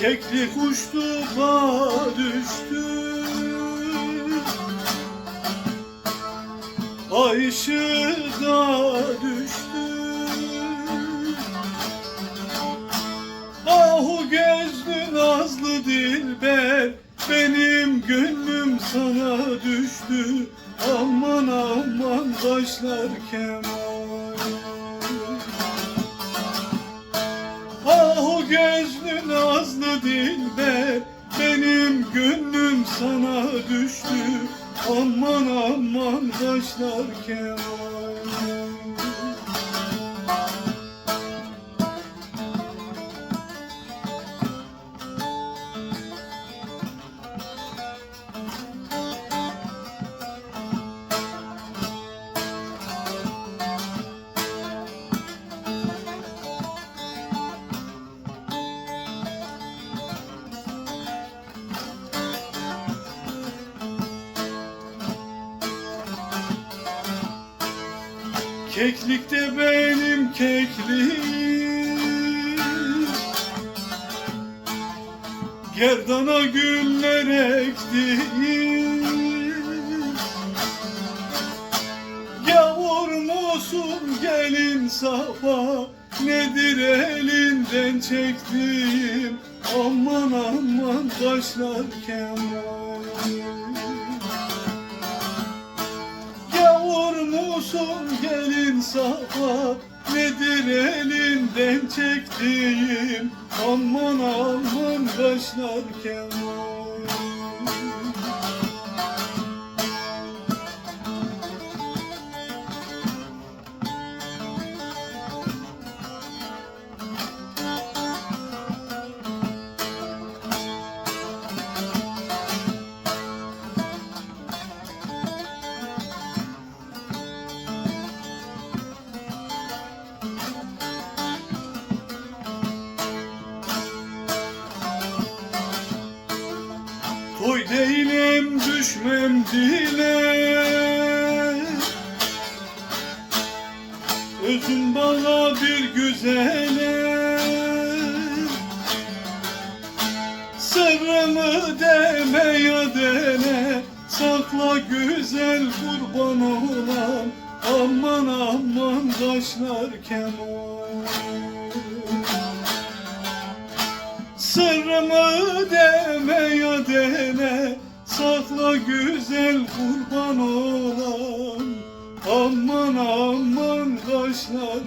Keklik uçtu bağ düştü Ay düştü. Ahu gözlü nazlı dilber Benim gönlüm sana düştü. Aman aman başlar kemal gözlü nazlı dilber Benim gönlüm sana düştü. Aman aman başlar kemal Keklik de benim keklik. Gerdana güller ekti Yavur musun gelin sabah Nedir elinden çektiğim? Aman aman başlar kemal. Yavur musun gelin sabah Nedir elinden çektiğim? Aman aman başlar kemal Toy değilim düşmem dile. Özün bana bir güzele. Sırrımı deme ya dene. Sakla güzel kurban olan. Aman aman kaşlar kemal Sırrımı deme deme Sakla güzel kurban olan. Aman aman kaşlar